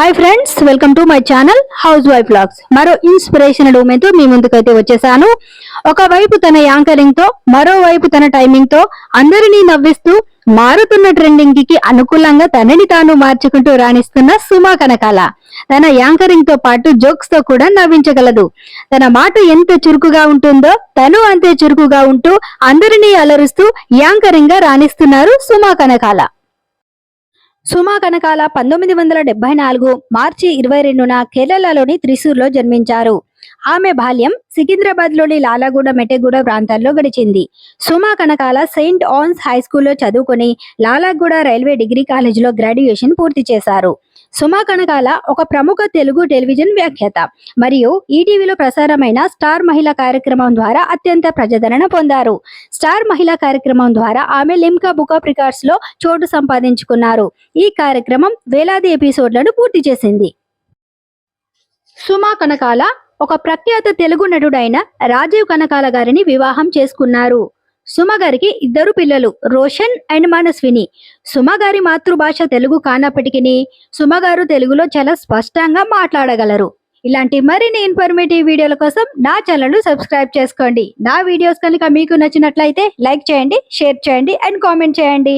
Hi friends welcome to my channel house wife vlogs మరో inspirational ఉమెన్తో మీ ముందుకైతే వచ్చేసాను. ఒకవైపు తన యాంకరింగ్తో మరోవైపు తన టైమింగ్తో అందరినీ నవ్విస్తూ మారుతున్న ట్రెండింగ్కి అనుకూలంగా తనని తాను మార్చుకుంటూ రాణిస్తున్న సుమా కనకాల. తన యాంకరింగ్తో పాటు జోక్స్తో కూడా నవ్వించగలదు. తన మాట ఎంత చురుకుగా ఉంటుందో తను అంతే చురుకుగా ఉంటూ అందరినీ అలరుస్తూ యాంకరింగ్గా రాణిస్తున్నారు సుమా కనకాల. సుమా కనకాల పంతొమ్మిది వందల డెబ్బై నాలుగు మార్చి ఇరవై రెండున కేరళలోని త్రిశూర్లో జన్మించారు. ఆమె బాల్యం సికింద్రాబాద్లోని లాలాగూడ మెటెగూడ ప్రాంతాల్లో గడిచింది. Suma Kanakala saint Ann's high స్కూల్లో చదువుకుని లాలాగూడ రైల్వే డిగ్రీ కాలేజీలో గ్రాడ్యుయేషన్ పూర్తి చేశారు. సుమా కనకాల ఒక ప్రముఖ తెలుగు టెలివిజన్ వ్యాఖ్యాత మరియు ఈటీవీలో ప్రసారమైన స్టార్ మహిళా కార్యక్రమం ద్వారా అత్యంత ప్రజాదరణ పొందారు. స్టార్ మహిళా కార్యక్రమం ద్వారా ఆమె లిమ్కా బుక్ ఆఫ్ రికార్డ్స్లో చోటు సంపాదించుకున్నారు. ఈ కార్యక్రమం వేలాది ఎపిసోడ్లను పూర్తి చేసింది. సుమా కనకాల ఒక ప్రఖ్యాత తెలుగు నటుడైన రాజీవ్ కనకాల గారిని వివాహం చేసుకున్నారు. సుమ గారికి ఇద్దరు పిల్లలు రోషన్ అండ్ మనస్విని. సుమ గారి మాతృభాష తెలుగు కానప్పటికీ సుమ గారు తెలుగులో చాలా స్పష్టంగా మాట్లాడగలరు. ఇలాంటి మరిన్ని ఇన్ఫర్మేటివ్ వీడియోల కోసం నా ఛానల్ సబ్స్క్రైబ్ చేసుకోండి. నా వీడియోస్ కనుక మీకు నచ్చినట్లయితే లైక్ చేయండి షేర్ చేయండి అండ్ కామెంట్ చేయండి.